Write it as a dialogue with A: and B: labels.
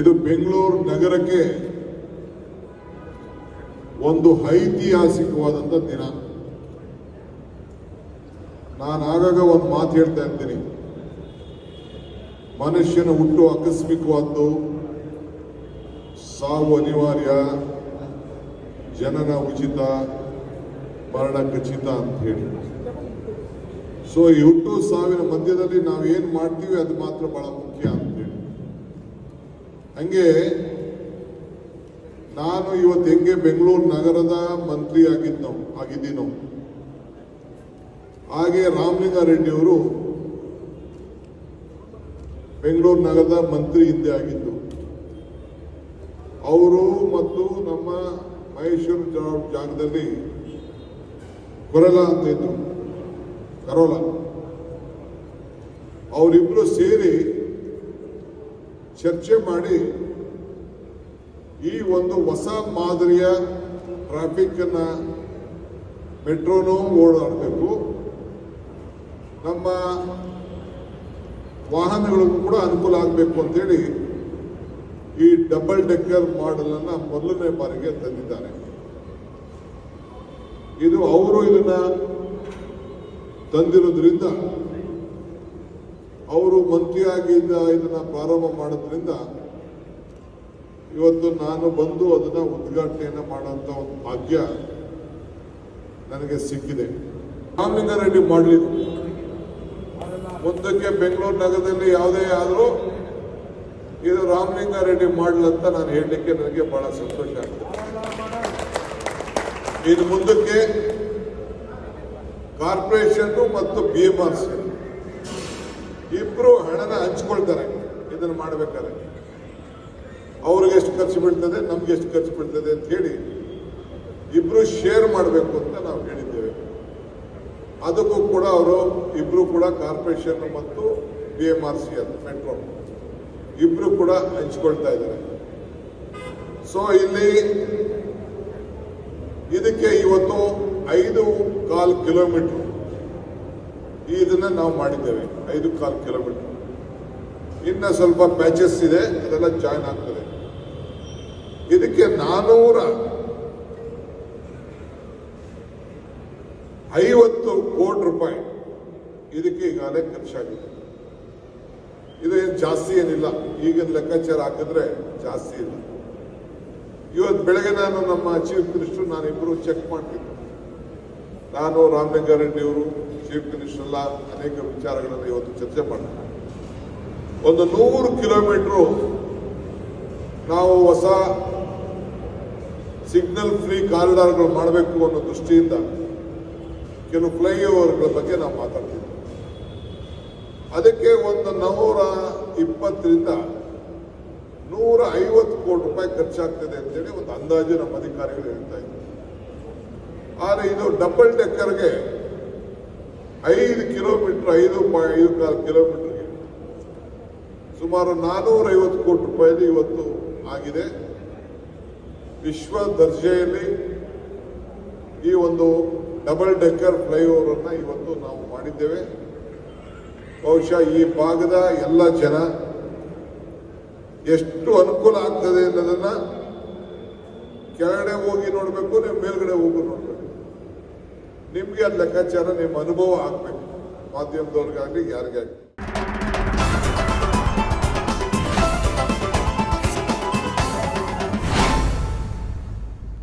A: ಇದು ಬೆಂಗಳೂರು ನಗರಕ್ಕೆ ಒಂದು ಐತಿಹಾಸಿಕವಾದಂಥ ದಿನ. ನಾನು ಆಗಾಗ ಒಂದು ಮಾತು ಹೇಳ್ತಾ ಇರ್ತೀನಿ. ಮನುಷ್ಯನ ಹುಟ್ಟು ಆಕಸ್ಮಿಕವಾದ್ದು, ಸಾವು ಅನಿವಾರ್ಯ, ಜನನ ಉಚಿತ, ಮರಣ ಖಚಿತ ಅಂತ ಹೇಳಿ. ಸೊ ಈ ಹುಟ್ಟು ಸಾವಿನ ಮಧ್ಯದಲ್ಲಿ ನಾವು ಏನು ಮಾಡ್ತೀವಿ, ಅದು ಮಾತ್ರ ಬಹಳ ಮುಖ್ಯ ಅಂತ. ಹಂಗೆ ನಾನು ಇವತ್ತು ಹೆಂಗೆ ಬೆಂಗಳೂರು ನಗರದ ಮಂತ್ರಿ ಆಗಿದ್ದ ಆಗಿದ್ದೀನೋ ಹಾಗೆ ಅವರು ಬೆಂಗಳೂರು ನಗರದ ಮಂತ್ರಿ ಹಿಂದೆ ಆಗಿದ್ದು, ಅವರು ಮತ್ತು ನಮ್ಮ ಮಹೇಶ್ವರ ಜಾಗದಲ್ಲಿ ಕೊರಲ ಅಂತ ಇದ್ರು, ಕರೋಲ. ಅವರಿಬ್ರು ಸೇರಿ ಚರ್ಚೆ ಮಾಡಿ ಈ ಒಂದು ಹೊಸ ಮಾದರಿಯ ಟ್ರಾಫಿಕ್ ಅನ್ನ ಮೆಟ್ರೋನು ಓಡಾಡಬೇಕು. ನಮ್ಮ ವಾಹನಗಳಿಗೂ ಕೂಡ ಅನುಕೂಲ ಆಗಬೇಕು ಅಂತೇಳಿ ಈ ಡಬಲ್ ಡೆಕ್ಕರ್ ಮಾಡೆಲ್ ಅನ್ನ ಮೊದಲನೇ ಬಾರಿಗೆ ತಂದಿದ್ದಾರೆ. ಇದು ಅವರು ಇದನ್ನ ತಂದಿರೋದ್ರಿಂದ ಅವರು ಮಂತ್ರಿಯಾಗಿದ್ದ ಇದನ್ನ ಪ್ರಾರಂಭ ಮಾಡೋದ್ರಿಂದ ಇವತ್ತು ನಾನು ಬಂದು ಅದನ್ನ ಉದ್ಘಾಟನೆಯನ್ನ ಮಾಡುವಂತ ಒಂದು ಭಾಗ್ಯ ನನಗೆ ಸಿಕ್ಕಿದೆ. ರಾಮಲಿಂಗಾರೆಡ್ಡಿ ಮಾಡಲಿದ್ದು ಮುಂದಕ್ಕೆ ಬೆಂಗಳೂರು ನಗರದಲ್ಲಿ ಯಾವುದೇ ಆದರೂ ಇದು ರಾಮಲಿಂಗಾರೆಡ್ಡಿ ಮಾಡಲಂತ ನಾನು ಹೇಳಲಿಕ್ಕೆ ನನಗೆ ಬಹಳ ಸಂತೋಷ ಆಗ್ತದೆ. ಇದು ಮುಂದಕ್ಕೆ ಕಾರ್ಪೊರೇಷನ್ ಮತ್ತು ಬಿ ಎಂ ಆರ್ ಸಿ ಇಬ್ರು ಹಣನ ಹಂಚ್ಕೊಳ್ತಾರೆ. ಇದನ್ನು ಮಾಡ್ಬೇಕಾದ್ರೆ. ಅವ್ರಿಗೆ ಎಷ್ಟು ಖರ್ಚು ಬೀಳ್ತದೆ, ನಮ್ಗೆ ಎಷ್ಟು ಖರ್ಚು ಬೀಳ್ತದೆ ಅಂತ ಹೇಳಿ ಇಬ್ರು ಶೇರ್ ಮಾಡಬೇಕು ಅಂತ ನಾವು ಹೇಳಿದ್ದೇವೆ. ಅದಕ್ಕೂ ಕೂಡ ಅವರು ಇಬ್ರು ಕೂಡ ಕಾರ್ಪೊರೇಷನ್ ಮತ್ತು ಬಿ ಎಂ ಆರ್ ಸಿ ಅಂತ ಮೆಟ್ರೋ ಇಬ್ರು ಕೂಡ ಹಂಚ್ಕೊಳ್ತಾ ಇದ್ದಾರೆ. ಸೊ ಇಲ್ಲಿ ಇದಕ್ಕೆ ಇವತ್ತು ಐದು ಕಾಲ್ ಕಿಲೋಮೀಟರ್ ಇದನ್ನ ನಾವು ಮಾಡಿದ್ದೇವೆ. ಐದು ಕಾಲು ಕಿಲೋಮೀಟರ್. ಇನ್ನ ಸ್ವಲ್ಪ ಪ್ಯಾಚಸ್ ಇದೆ, ಅದೆಲ್ಲ ಜಾಯ್ನ್ ಆಗ್ತದೆ. ಇದಕ್ಕೆ ನಾನೂರ ಐವತ್ತು ಕೋಟಿ ರೂಪಾಯಿ ಇದಕ್ಕೆ ಈಗಾಗಲೇ ಖರ್ಚಾಗಿದೆ. ಇದು ಜಾಸ್ತಿ ಏನಿಲ್ಲ. ಈಗಿನ ಲೆಕ್ಕಾಚಾರ ಹಾಕಿದ್ರೆ ಜಾಸ್ತಿ ಇಲ್ಲ. ಇವತ್ತು ಬೆಳಗ್ಗೆ ನಾನು ನಮ್ಮ ಚೀಫ್ ಮಿನಿಸ್ಟರ್ ನಾನಿಬ್ಬರು ಚೆಕ್ ಮಾಡ್ತಿದ್ದೆ. ನಾನು ರಾಮಲಿಂಗಾರೆಡ್ಡಿ ಅವರು ಚೀಫ್ ಮಿನಿಸ್ಟರ್ ಎಲ್ಲ ಅನೇಕ ವಿಚಾರಗಳನ್ನು ಇವತ್ತು ಚರ್ಚೆ ಮಾಡಿದ್ವಿ ಒಂದು ನೂರು ಕಿಲೋಮೀಟರ್ ನಾವು ಹೊಸ ಸಿಗ್ನಲ್ ಫ್ರೀ ಕಾರಿಡಾರ್ಗಳು ಮಾಡಬೇಕು ಅನ್ನೋ ದೃಷ್ಟಿಯಿಂದ ಕೆಲವು ಫ್ಲೈಓವರ್ಗಳ ಬಗ್ಗೆ ನಾವು ಮಾತಾಡ್ತೀವಿ. ಅದಕ್ಕೆ ಒಂದು ನೂರ ಇಪ್ಪತ್ತರಿಂದ ನೂರ ಐವತ್ತು ಕೋಟಿ ರೂಪಾಯಿ ಖರ್ಚಾಗ್ತದೆ ಅಂತೇಳಿ ಒಂದು ಅಂದಾಜು ನಮ್ಮ ಅಧಿಕಾರಿಗಳು ಹೇಳ್ತಾ ಇದ್ದಾರೆ. ಆದರೆ ಇದು ಡಬಲ್ ಡೆಕ್ಕರ್ಗೆ ಐದು ಕಿಲೋಮೀಟರ್ ಐದು ಐದು ಕಾಲು ಕಿಲೋಮೀಟರ್ಗೆ ಸುಮಾರು ನಾನೂರ ಐವತ್ತು ಕೋಟಿ ರೂಪಾಯಿದು ಇವತ್ತು ಆಗಿದೆ. ವಿಶ್ವ ದರ್ಜೆಯಲ್ಲಿ ಈ ಒಂದು ಡಬಲ್ ಡೆಕ್ಕರ್ ಫ್ಲೈಓವರ್ ಅನ್ನ ಇವತ್ತು ನಾವು ಮಾಡಿದ್ದೇವೆ. ಬಹುಶಃ ಈ ಭಾಗದ ಎಲ್ಲ ಜನ ಎಷ್ಟು ಅನುಕೂಲ ಆಗ್ತದೆ ಅನ್ನೋದನ್ನ ಕೆಳಗಡೆ ಹೋಗಿ ನೋಡಬೇಕು, ನೀವು ಮೇಲ್ಗಡೆ ಹೋಗಿ ನೋಡ್ಬೇಕು. ನಿಮ್ಗೆ ಲೆಕ್ಕಾಚಾರ ನಿಮ್ಮ ಅನುಭವ ಆಗಬೇಕು. ಮಾಧ್ಯಮದವ್ರಿಗಾಗಲಿ ಯಾರಿಗಾಗಲಿ.